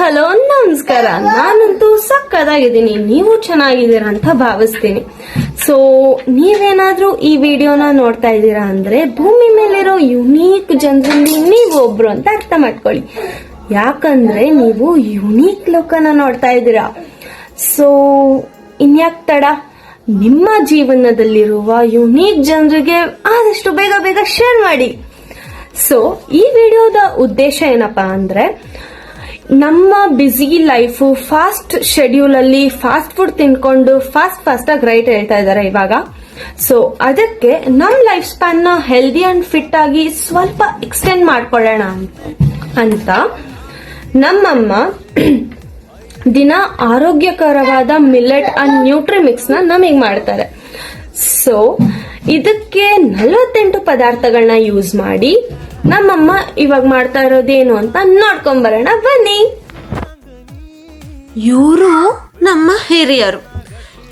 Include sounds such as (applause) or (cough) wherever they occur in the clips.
Hello, ನಮಸ್ಕಾರ. ನಾನಂತೂ ಸಕ್ಕದಾಗಿದ್ದೀನಿ ನೀವು ಚೆನ್ನಾಗಿದ್ದೀರಾ ಅಂತ ಭಾವಿಸ್ತೀನಿ. ಸೊ ನೀವೇನಾದ್ರೂ ಈ ವಿಡಿಯೋನ ನೋಡ್ತಾ ಇದ್ದೀರಾ ಅಂದ್ರೆ ಭೂಮಿ ಮೇಲಿರೋ ಯುನೀಕ್ ಜನರಲ್ಲಿ ನೀವು ಒಬ್ರು ಅಂತ ಅರ್ಥ ಮಾಡ್ಕೊಳ್ಳಿ. ಯಾಕಂದ್ರೆ ನೀವು ಯುನೀಕ್ ಲೋಕನ ನೋಡ್ತಾ ಇದ್ದೀರಾ. ಸೊ ಇನ್ಯಾಕ್ ತಡ? ನಿಮ್ಮ ಜೀವನದಲ್ಲಿರುವ ಯುನೀಕ್ ಜನರಿಗೆ ಆದಷ್ಟು ಬೇಗ ಬೇಗ ಶೇರ್ ಮಾಡಿ. ಸೊ ಈ ವಿಡಿಯೋದ ಉದ್ದೇಶ ಏನಪ್ಪಾ ಅಂದ್ರೆ ನಮ್ಮ ಬ್ಯುಸಿ ಲೈಫು ಫಾಸ್ಟ್ ಶೆಡ್ಯೂಲ್ ಅಲ್ಲಿ ಫಾಸ್ಟ್ ಫುಡ್ ತಿನ್ಕೊಂಡು ಫಾಸ್ಟ್ ಫಾಸ್ಟ್ ಆಗಿ ರೈಟ್ ಹೇಳ್ತಾ ಇದ್ದಾರೆ ಇವಾಗ. ಸೊ ಅದಕ್ಕೆ ನಮ್ಮ ಲೈಫ್ ಸ್ಪ್ಯಾನ್ನ ಹೆಲ್ದಿ ಅಂಡ್ ಫಿಟ್ ಆಗಿ ಸ್ವಲ್ಪ ಎಕ್ಸ್ಟೆಂಡ್ ಮಾಡ್ಕೊಳ್ಳೋಣ ಅಂತ. ನಮ್ಮಮ್ಮ (clears throat) ದಿನ ಆರೋಗ್ಯಕರವಾದ ಮಿಲೆಟ್ ಅಂಡ್ ನ್ಯೂಟ್ರಿ ಮಿಕ್ಸ್ನ ನಮಗೆ ಮಾಡ್ತಾರೆ. ಸೊ ಇದಕ್ಕೆ ನಲವತ್ತೆಂಟು ಪದಾರ್ಥಗಳನ್ನ ಯೂಸ್ ಮಾಡಿ ನಮ್ಮಮ್ಮ ಇವಾಗ ಮಾಡ್ತಾ ಇರೋದೇನು ಅಂತ ನೋಡ್ಕೊಂಡ್ ಬರೋಣ. ಬನ್ನಿ. ಇವರು ನಮ್ಮ ಹಿರಿಯರು.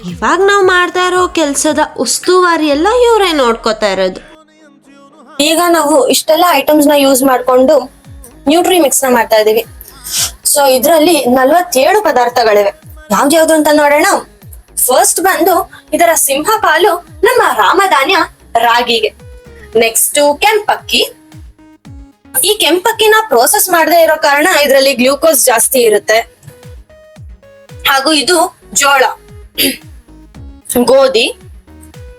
ಇವಾಗ ನಾವು ಮಾಡ್ತಾ ಇರೋ ಕೆಲಸದ ಉಸ್ತುವಾರಿ ಎಲ್ಲ ಇವರೇ ನೋಡ್ಕೋತಾ ಇರೋದು. ಈಗ ನಾವು ಇಷ್ಟೆಲ್ಲ ಐಟಮ್ಸ್ನ ಯೂಸ್ ಮಾಡ್ಕೊಂಡು ನ್ಯೂಟ್ರಿ ಮಿಕ್ಸ್ನ ಮಾಡ್ತಾ ಇದೀವಿ ಸೊ ಇದ್ರಲ್ಲಿ ನಲ್ವತ್ತೇಳು ಪದಾರ್ಥಗಳಿವೆ. ಯಾವ್ದ್ಯಾವ್ದು ಅಂತ ನೋಡೋಣ. ಫಸ್ಟ್ ಬಂದು ಇದರ ಸಿಂಹ ಪಾಲು ನಮ್ಮ ರಾಮಧಾನ್ಯ ರಾಗಿಗೆ. ನೆಕ್ಸ್ಟ್ ಕೆಂಪಕ್ಕಿ ಈ ಕೆಂಪಕ್ಕಿನ ಪ್ರೋಸೆಸ್ ಮಾಡದೇ ಇರೋ ಕಾರಣ ಇದರಲ್ಲಿ ಗ್ಲೂಕೋಸ್ ಜಾಸ್ತಿ ಇರುತ್ತೆ. ಹಾಗೂ ಇದು ಜೋಳ, ಗೋಧಿ,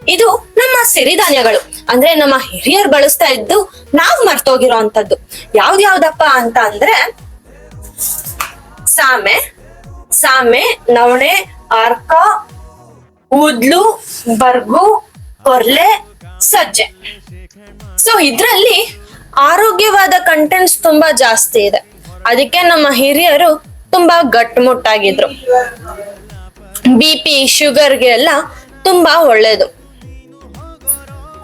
ಇದು ನಮ್ಮ ಸಿರಿಧಾನ್ಯಗಳು. ಅಂದ್ರೆ ನಮ್ಮ ಹಿರಿಯರು ಬಳಸ್ತಾ ಇದ್ದು ನಾವು ಮರ್ತೋಗಿರೋ ಅಂತದ್ದು ಯಾವ್ದ್ಯಾವ್ದಪ್ಪ ಅಂತ ಅಂದ್ರೆ, ಸಾಮೆ ಸಾಮೆ, ನವಣೆ, ಆರ್ಕ, ಉದ್ಲು, ಬರ್ಗು, ಕೊರ್ಲೆ, ಸಜ್ಜೆ. ಸೊ ಇದ್ರಲ್ಲಿ ಆರೋಗ್ಯವಾದ ಕಂಟೆಂಟ್ಸ್ ತುಂಬಾ ಜಾಸ್ತಿ ಇದೆ. ಅದಕ್ಕೆ ನಮ್ಮ ಹಿರಿಯರು ತುಂಬಾ ಗಟ್ಟುಮುಟ್ಟಾಗಿದ್ರು. ಬಿ ಪಿ ಶುಗರ್ಗೆ ಎಲ್ಲ ತುಂಬಾ ಒಳ್ಳೇದು.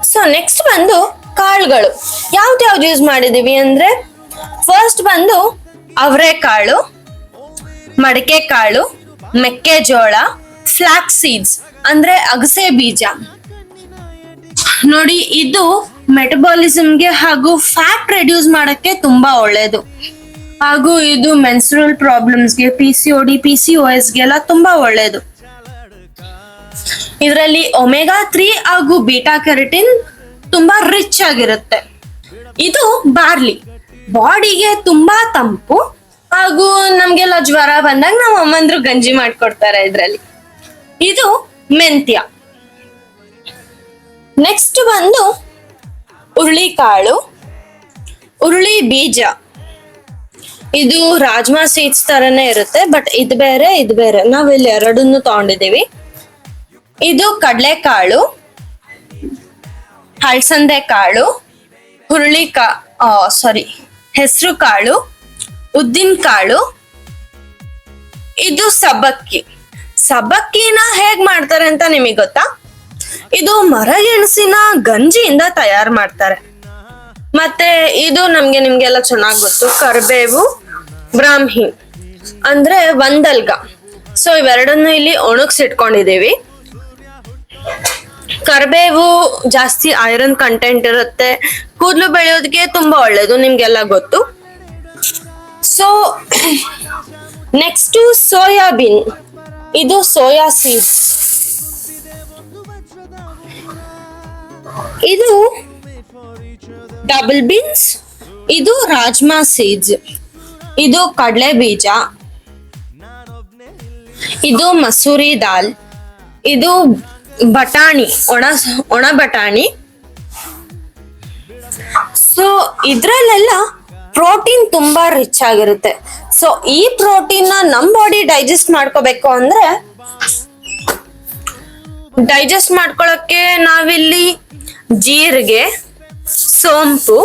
ಸೊ ನೆಕ್ಸ್ಟ್ ಬಂದು ಕಾಳುಗಳು. ಯಾವ್ದು ಯೂಸ್ ಮಾಡಿದೀವಿ ಅಂದ್ರೆ ಫಸ್ಟ್ ಬಂದು ಅವರೆಕಾಳು ಮಡಕೆ ಕಾಳು ಮೆಕ್ಕೆಜೋಳ ಫ್ಲಾಕ್ಸ್ ಸೀಡ್ಸ್ ಅಂದ್ರೆ ಅಗಸೆ ಬೀಜ. ನೋಡಿ, ಇದು ಮೆಟಬಾಲಿಸಮ್ಗೆ ಹಾಗೂ ಫ್ಯಾಟ್ ರೆಡ್ಯೂಸ್ ಮಾಡಕ್ಕೆ ತುಂಬಾ ಒಳ್ಳೇದು. ಹಾಗೂ ಇದು menstrual ಪ್ರಾಬ್ಲಮ್ಸ್ಗೆ P C O D P C O ಎಸ್ಗೆಲ್ಲ ತುಂಬಾ ಒಳ್ಳೇದು. ಇದರಲ್ಲಿ ಒಮೆಗಾ ತ್ರೀ ಹಾಗೂ ಬೀಟಾ ಕೆರಟಿನ್ ತುಂಬಾ ರಿಚ್ ಆಗಿರುತ್ತೆ. ಇದು ಬಾರ್ಲಿ ಬಾಡಿಗೆ ತುಂಬಾ ತಂಪು, ಹಾಗೂ ನಮ್ಗೆಲ್ಲ ಜ್ವರ ಬಂದಾಗ ನಮ್ಮ ಅಮ್ಮಂದ್ರು ಗಂಜಿ ಮಾಡ್ಕೊಡ್ತಾರೆ ಇದರಲ್ಲಿ. ಇದು ಮೆಂತ್ಯ. ನೆಕ್ಸ್ಟ್ ಬಂದು ಹುರುಳಿಕಾಳು, ಹುರುಳಿ ಬೀಜ. ಇದು ರಾಜ್ಮಾ ಸೀಡ್ಸ್ ತರನೇ ಇರುತ್ತೆ ಬಟ್ ಇದು ಬೇರೆ ಇದು ಬೇರೆ. ನಾವ್ ಇಲ್ಲಿ ಎರಡನ್ನು ತಗೊಂಡಿದೀವಿ ಇದು ಕಡಲೆಕಾಳು ಹಳಸಂದೆ ಕಾಳು ಹುರುಳಿ ಕಾ ಸಾರಿ ಹೆಸರು ಕಾಳು ಉದ್ದಿನ ಕಾಳು ಇದು ಸಬ್ಬಕ್ಕಿ. ಸಬ್ಬಕ್ಕಿನ ಹೇಗ್ ಮಾಡ್ತಾರೆ ಅಂತ ನಿಮಗೆ ಗೊತ್ತಾ? ಇದು ಮರಗೆಣಸಿನ ಗಂಜಿಯಿಂದ ತಯಾರು ಮಾಡ್ತಾರೆ. ಮತ್ತೆ ಇದು ನಮ್ಗೆ ನಿಮ್ಗೆಲ್ಲ ಚೆನ್ನಾಗ್ ಗೊತ್ತು, ಕರ್ಬೇವು, ಬ್ರಾಹ್ಮಿ, ಅಂದ್ರೆ ಒಂದಲ್ಗ. ಸೊ ಇವೆರಡನ್ನು ಇಲ್ಲಿ ಒಣಗ್ಸಿಟ್ಕೊಂಡಿದೀವಿ ಕರ್ಬೇವು ಜಾಸ್ತಿ ಐರನ್ ಕಂಟೆಂಟ್ ಇರುತ್ತೆ. ಕೂದಲು ಬೆಳೆಯೋದಕ್ಕೆ ತುಂಬಾ ಒಳ್ಳೇದು ನಿಮ್ಗೆಲ್ಲ ಗೊತ್ತು. ಸೊ ನೆಕ್ಸ್ಟ್ ಸೋಯಾಬೀನ್ ಇದು ಸೋಯಾ ಸೀಡ್ಸ್ ಇದು ಡಬಲ್ ಬೀನ್ಸ್ ಇದು ರಾಜ್ಮಾ ಸೀಡ್ಸ್ ಇದು ಕಡಲೆ ಬೀಜ, ಇದು ಮಸೂರಿ ದಾಲ್, ಇದು ಬಟಾಣಿ, ಒಣ ಒಣ ಬಟಾಣಿ. ಸೊ ಇದ್ರಲ್ಲೆಲ್ಲ ಪ್ರೋಟೀನ್ ತುಂಬಾ ರಿಚ್ ಆಗಿರುತ್ತೆ. ಸೊ ಈ ಪ್ರೋಟೀನ್ನ ನಮ್ ಬಾಡಿ ಡೈಜೆಸ್ಟ್ ಮಾಡ್ಕೋಬೇಕು ಅಂದ್ರೆ ಡೈಜೆಸ್ಟ್ ಮಾಡ್ಕೊಳಕ್ಕೆ ನಾವಿಲ್ಲಿ ಜೀರಿಗೆ, ಸೋಂಪು.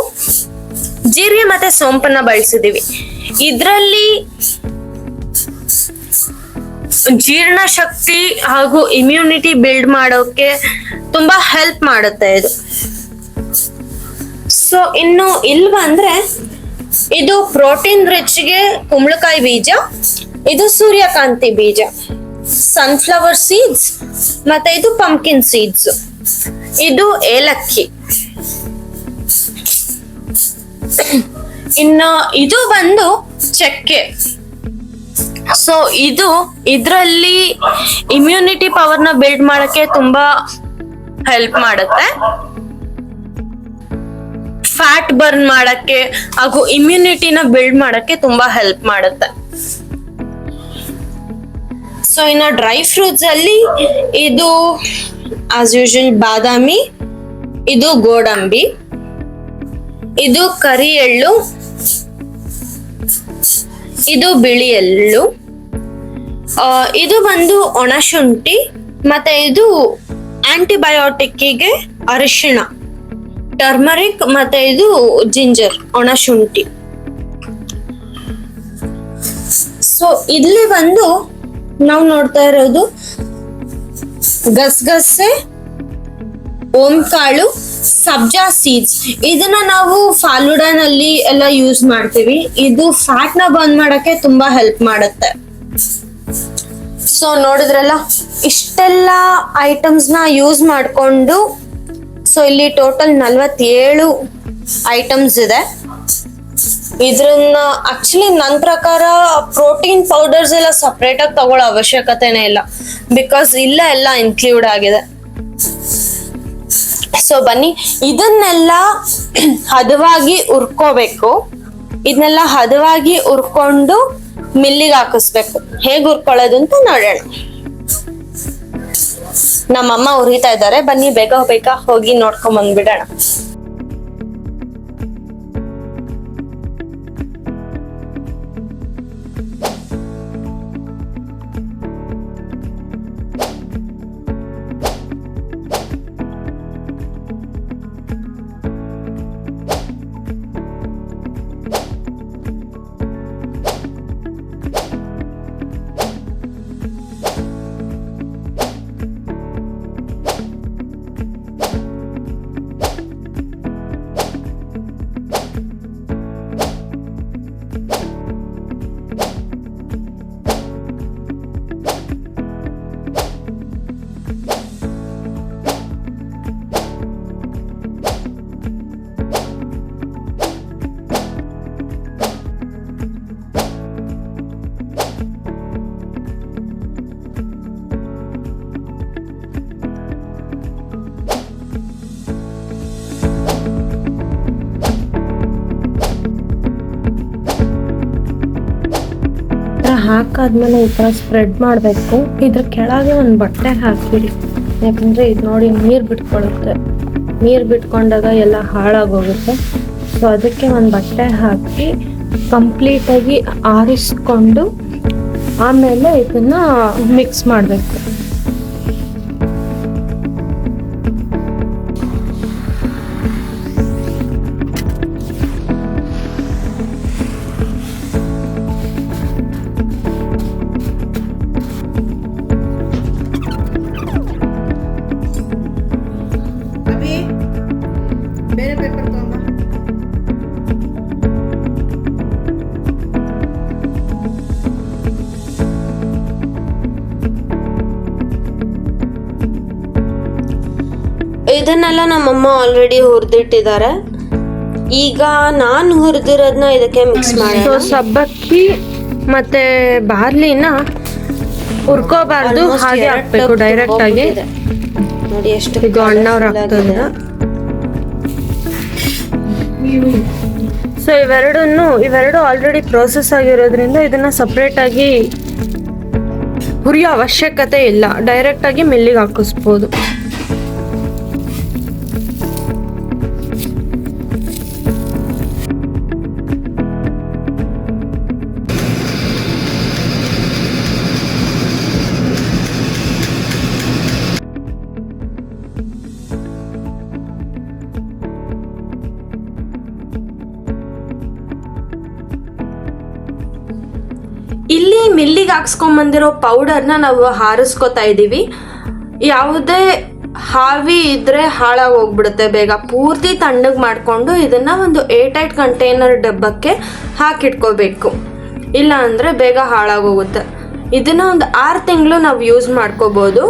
ಜೀರಿಗೆ ಮತ್ತೆ ಸೋಂಪನ್ನ ಬಳಸಿದೀವಿ. ಇದರಲ್ಲಿ ಜೀರ್ಣ ಶಕ್ತಿ ಹಾಗೂ ಇಮ್ಯುನಿಟಿ ಬಿಲ್ಡ್ ಮಾಡೋಕೆ ತುಂಬಾ ಹೆಲ್ಪ್ ಮಾಡುತ್ತೆ ಇದು. ಸೊ ಇನ್ನು ಇಲ್ವಾ ಬಂದ್ರೆ ಇದು ಪ್ರೋಟೀನ್ ರಿಚ್ಗೆ ಕುಂಬಳಕಾಯಿ ಬೀಜ, ಇದು ಸೂರ್ಯಕಾಂತಿ ಬೀಜ. ಸನ್ಫ್ಲವರ್ ಸೀಡ್ಸ್ ಮತ್ತೆ ಇದು ಪಂಪ್ಕಿನ್ ಸೀಡ್ಸ್ ಇದು ಏಲಕ್ಕಿ. ಇನ್ನು ಇದು ಬಂದು ಚಕ್ಕೆ. ಸೊ ಇದು ಇದರಲ್ಲಿ ಇಮ್ಯುನಿಟಿ ಪವರ್ನ ಬಿಲ್ಡ್ ಮಾಡಕ್ಕೆ ತುಂಬಾ ಹೆಲ್ಪ್ ಮಾಡುತ್ತೆ. ಫ್ಯಾಟ್ ಬರ್ನ್ ಮಾಡಕ್ಕೆ ಹಾಗೂ ಇಮ್ಯುನಿಟಿನ ಬಿಲ್ಡ್ ಮಾಡಕ್ಕೆ ತುಂಬಾ ಹೆಲ್ಪ್ ಮಾಡುತ್ತೆ. ಸೊ ಇನ್ನು ಡ್ರೈ ಫ್ರೂಟ್ಸ್ ಅಲ್ಲಿ ಇದು ಆಸ್ ಯೂಶಲ್ ಬಾದಾಮಿ, ಇದು ಗೋಡಂಬಿ, ಇದು ಕರಿ ಎಳ್ಳು ಇದು ಬಿಳಿ ಎಳ್ಳು ಇದು ಬಂದು ಒಣಶುಂಠಿ ಮತ್ತೆ ಇದು ಆಂಟಿಬಯೋಟಿಕ್ಕಿಗೆ ಅರಿಶಿಣ, ಟರ್ಮರಿಕ್, ಮತ್ತೆ ಇದು ಜಿಂಜರ್ ಒಣಶುಂಠಿ ಸೊ ಇಲ್ಲಿ ಬಂದು ನಾವು ನೋಡ್ತಾ ಇರೋದು ಗಸಗಸೆ ಓಂಕಾಳು, ಸಬ್ಜಾ ಸೀಡ್ಸ್. ಇದನ್ನ ನಾವು ಫಾಲುಡಾನಲ್ಲಿ ಎಲ್ಲ ಯೂಸ್ ಮಾಡ್ತೀವಿ. ಇದು ಫ್ಯಾಟ್ನ ಬಂದ್ ಮಾಡಕ್ಕೆ ತುಂಬಾ ಹೆಲ್ಪ್ ಮಾಡುತ್ತೆ. ಸೊ ನೋಡಿದ್ರಲ್ಲ, ಇಷ್ಟೆಲ್ಲ ಐಟಮ್ಸ್ನ ಯೂಸ್ ಮಾಡ್ಕೊಂಡು, ಸೊ ಇಲ್ಲಿ ಟೋಟಲ್ ನಲ್ವತ್ತೇಳು ಐಟಮ್ಸ್ ಇದೆ. ಇದ್ರನ್ನ ಆಕ್ಚುಲಿ ನನ್ನ ಪ್ರಕಾರ ಪ್ರೋಟೀನ್ ಪೌಡರ್ಸ್ ಎಲ್ಲ ಸಪ್ರೇಟ್ ಆಗಿ ತಗೊಳ್ಳೋ ಅವಶ್ಯಕತೆನೇ ಇಲ್ಲ. ಬಿಕಾಸ್ ಇಲ್ಲ ಎಲ್ಲ ಇನ್ಕ್ಲೂಡ್ ಆಗಿದೆ. ಸೊ ಬನ್ನಿ, ಇದನ್ನೆಲ್ಲ ಹದವಾಗಿ ಉರ್ಕೋಬೇಕು ಇದನ್ನೆಲ್ಲ ಹದವಾಗಿ ಉರ್ಕೊಂಡು ಮಿಲ್ಲಿಗೆ ಹಾಕಿಸ್ಬೇಕು. ಹೇಗೆ ಉರ್ಕೊಳ್ಳೋದು ಅಂತ ನೋಡೋಣ. ನಮ್ಮಮ್ಮ ಉರಿತಾ ಇದ್ದಾರೆ. ಬನ್ನಿ, ಬೇಗ ಬೇಗ ಹೋಗಿ ನೋಡ್ಕೊಂಡ್ ಬಂದ್ಬಿಡೋಣ ಹಾಕಾದ್ಮೇಲೆ ಈ ಥರ ಸ್ಪ್ರೆಡ್ ಮಾಡಬೇಕು. ಇದ್ರ ಕೆಳಗೆ ಒಂದು ಬಟ್ಟೆ ಹಾಕಿಬಿಡಿ. ಯಾಕಂದರೆ ಇದು ನೋಡಿ ನೀರು ಬಿಟ್ಕೊಳುತ್ತೆ ನೀರು ಬಿಟ್ಕೊಂಡಾಗ ಎಲ್ಲ ಹಾಳಾಗೋಗುತ್ತೆ. ಸೊ ಅದಕ್ಕೆ ಒಂದು ಬಟ್ಟೆ ಹಾಕಿ ಕಂಪ್ಲೀಟಾಗಿ ಆರಿಸ್ಕೊಂಡು ಆಮೇಲೆ ಇದನ್ನ ಮಿಕ್ಸ್ ಮಾಡಬೇಕು. ಇದನ್ನೆಲ್ಲ ನಮ್ಮಮ್ಮ ಆಲ್ರೆಡಿ ಹುರಿದಿಟ್ಟಿದ್ದಾರೆ ಈಗ ನಾನು ಹುರಿದಿರೋದನ್ನ ಇದಕ್ಕೆ ಮಿಕ್ಸ್ ಮಾಡಿ ಸಬ್ಬಕ್ಕಿ ಮತ್ತೆ ಬಾರ್ಲಿನ ಹುರ್ಕೋಬಾರ್ದು ಹಾಗೆ ಹಾಕ್ಬೇಕು ಡೈರೆಕ್ಟ್ ಆಗಿ. ನೋಡಿ ಎಷ್ಟು ಇದು ಅಣ್ಣವ್ರು ಸೊ ಇವೆರಡನ್ನು ಇವೆರಡು ಆಲ್ರೆಡಿ ಪ್ರೋಸೆಸ್ ಆಗಿರೋದ್ರಿಂದ ಇದನ್ನ ಸಪ್ರೇಟ್ ಆಗಿ ಹುರಿಯೋ ಅವಶ್ಯಕತೆ ಇಲ್ಲ. ಡೈರೆಕ್ಟ್ ಆಗಿ ಮಿಲ್ಲಿಗೆ ಹಾಕಿಸ್ಬೋದು. ಇಲ್ಲಿ ಮಿಲ್ಲಿಗೆ ಹಾಕ್ಸ್ಕೊಂಬಂದಿರೋ ಪೌಡರ್ನ ನಾವು ಹಾರಿಸ್ಕೊತಾ ಇದ್ದೀವಿ ಯಾವುದೇ ಹಾವಿ ಇದ್ರೆ ಹಾಳಾಗಿ ಹೋಗ್ಬಿಡುತ್ತೆ. ಬೇಗ ಪೂರ್ತಿ ತಣ್ಣಗೆ ಮಾಡಿಕೊಂಡು ಇದನ್ನ ಒಂದು ಏರ್ ಟೈಟ್ ಕಂಟೈನರ್ ಡಬ್ಬಕ್ಕೆ ಹಾಕಿಟ್ಕೋಬೇಕು. ಇಲ್ಲ ಅಂದರೆ ಬೇಗ ಹಾಳಾಗೋಗುತ್ತೆ ಇದನ್ನ ಒಂದು ಆರು ತಿಂಗಳು ನಾವು ಯೂಸ್ ಮಾಡ್ಕೋಬೋದು.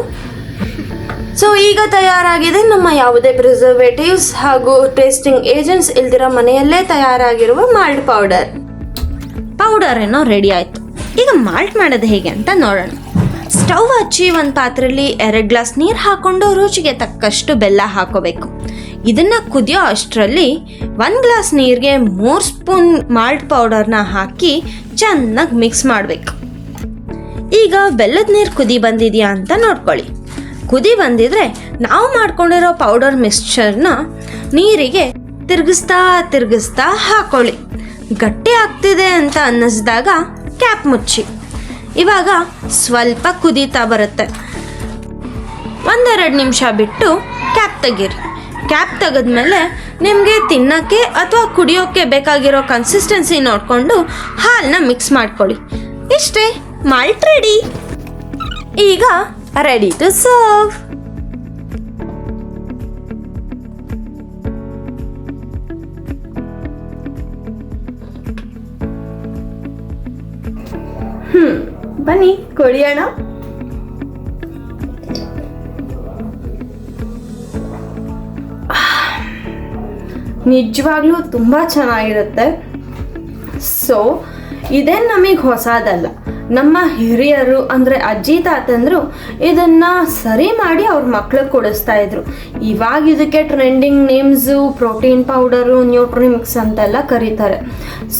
ಸೊ ಈಗ ತಯಾರಾಗಿದೆ ನಮ್ಮ ಯಾವುದೇ ಪ್ರಿಸರ್ವೇಟಿವ್ಸ್ ಹಾಗೂ ಟೇಸ್ಟಿಂಗ್ ಏಜೆಂಟ್ಸ್ ಇಲ್ದಿರೋ ಮನೆಯಲ್ಲೇ ತಯಾರಾಗಿರುವ ಮಾಲ್ಟ್ ಪೌಡರ್ ಪೌಡರ್ ಏನೋ ರೆಡಿ ಆಯ್ತು. ಈಗ ಮಾಲ್ಟ್ ಮಾಡೋದು ಹೇಗೆ ಅಂತ ನೋಡೋಣ. ಸ್ಟವ್ ಹಚ್ಚಿ ಒಂದು ಪಾತ್ರೆಯಲ್ಲಿ ಎರಡು ಗ್ಲಾಸ್ ನೀರು ಹಾಕ್ಕೊಂಡು ರುಚಿಗೆ ತಕ್ಕಷ್ಟು ಬೆಲ್ಲ ಹಾಕೋಬೇಕು. ಇದನ್ನು ಕುದಿಯೋ ಅಷ್ಟರಲ್ಲಿ ಒಂದು ಗ್ಲಾಸ್ ನೀರಿಗೆ ಮೂರು ಸ್ಪೂನ್ ಮಾಲ್ಟ್ ಪೌಡರ್ನ ಹಾಕಿ ಚೆನ್ನಾಗಿ ಮಿಕ್ಸ್ ಮಾಡಬೇಕು. ಈಗ ಬೆಲ್ಲದ ನೀರು ಕುದಿ ಬಂದಿದೆಯಾ ಅಂತ ನೋಡ್ಕೊಳ್ಳಿ. ಕುದಿ ಬಂದಿದ್ರೆ ನಾವು ಮಾಡ್ಕೊಂಡಿರೋ ಪೌಡರ್ ಮಿಕ್ಸ್ಚರ್ನ ನೀರಿಗೆ ತಿರುಗಿಸ್ತಾ ತಿರುಗಿಸ್ತಾ ಹಾಕೊಳ್ಳಿ. ಗಟ್ಟಿ ಆಗ್ತಿದೆ ಅಂತ ಅನ್ನಿಸ್ದಾಗ ಕ್ಯಾಪ್ ಮುಚ್ಚಿ. ಇವಾಗ ಸ್ವಲ್ಪ ಕುದೀತಾ ಬರುತ್ತೆ. ಒಂದೆರಡು ನಿಮಿಷ ಬಿಟ್ಟು ಕ್ಯಾಪ್ ತೆಗೀರಿ. ಕ್ಯಾಪ್ ತೆಗೆದ್ಮೇಲೆ ನಿಮಗೆ ತಿನ್ನೋಕ್ಕೆ ಅಥವಾ ಕುಡಿಯೋಕ್ಕೆ ಬೇಕಾಗಿರೋ ಕನ್ಸಿಸ್ಟೆನ್ಸಿ ನೋಡಿಕೊಂಡು ಹಾಲನ್ನ ಮಿಕ್ಸ್ ಮಾಡ್ಕೊಳ್ಳಿ. ಇಷ್ಟೇ ಮಾಲ್ಟ್ ರೆಡಿ ಈಗ ರೆಡಿ ಟು ಸರ್ವ್ ಬನ್ನಿ ಕೊಡಿಯೋಣ ನಿಜವಾಗ್ಲೂ ತುಂಬ ಚೆನ್ನಾಗಿರುತ್ತೆ. ಸೊ ಇದೇನು ನಮಗೆ ಹೊಸದಲ್ಲ. ನಮ್ಮ ಹಿರಿಯರು ಅಂದರೆ ಅಜ್ಜಿ ತಾತಂದರು ಇದನ್ನು ಸರಿ ಮಾಡಿ ಅವ್ರ ಮಕ್ಳಿಗೆ ಕೊಡಿಸ್ತಾ ಇದ್ರು. ಇವಾಗ ಇದಕ್ಕೆ trending names protein powder nutrimix ಅಂತೆಲ್ಲ ಕರೀತಾರೆ.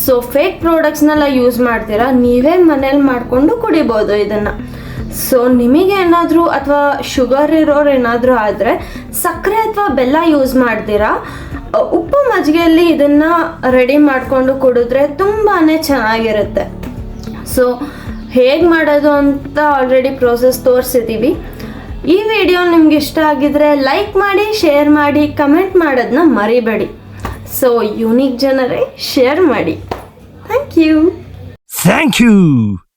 ಸೊ ಫೇಕ್ ಪ್ರಾಡಕ್ಟ್ಸ್ನೆಲ್ಲ ಯೂಸ್ ಮಾಡ್ತೀರಾ? ನೀವೇ ಮನೇಲಿ ಮಾಡಿಕೊಂಡು ಕುಡಿಬೋದು ಇದನ್ನು. ಸೊ ನಿಮಗೆ ಏನಾದರೂ ಅಥವಾ ಶುಗರ್ ಇರೋರು ಏನಾದರೂ ಆದರೆ ಸಕ್ಕರೆ ಅಥವಾ ಬೆಲ್ಲ ಯೂಸ್ ಮಾಡ್ತೀರಾ? ಉಪ್ಪು ಮಜ್ಜಿಗೆಯಲ್ಲಿ ಇದನ್ನು ರೆಡಿ ಮಾಡಿಕೊಂಡು ಕುಡಿದ್ರೆ ತುಂಬಾ ಚೆನ್ನಾಗಿರುತ್ತೆ. ಸೊ ಹೇಗೆ ಮಾಡೋದು ಅಂತ ಆಲ್ರೆಡಿ ಪ್ರೋಸೆಸ್ ತೋರಿಸಿದ್ದೀವಿ ಈ ವಿಡಿಯೋ ನಿಮ್ಗೆ ಇಷ್ಟ ಆಗಿದ್ರೆ ಲೈಕ್ ಮಾಡಿ ಶೇರ್ ಮಾಡಿ ಕಮೆಂಟ್ ಮಾಡೋದನ್ನ ಮರಿಬೇಡಿ. ಸೊ ಯೂನಿಕ್ ಜನರೇ ಶೇರ್ ಮಾಡಿ. Thank you thank. ಬಾಯ್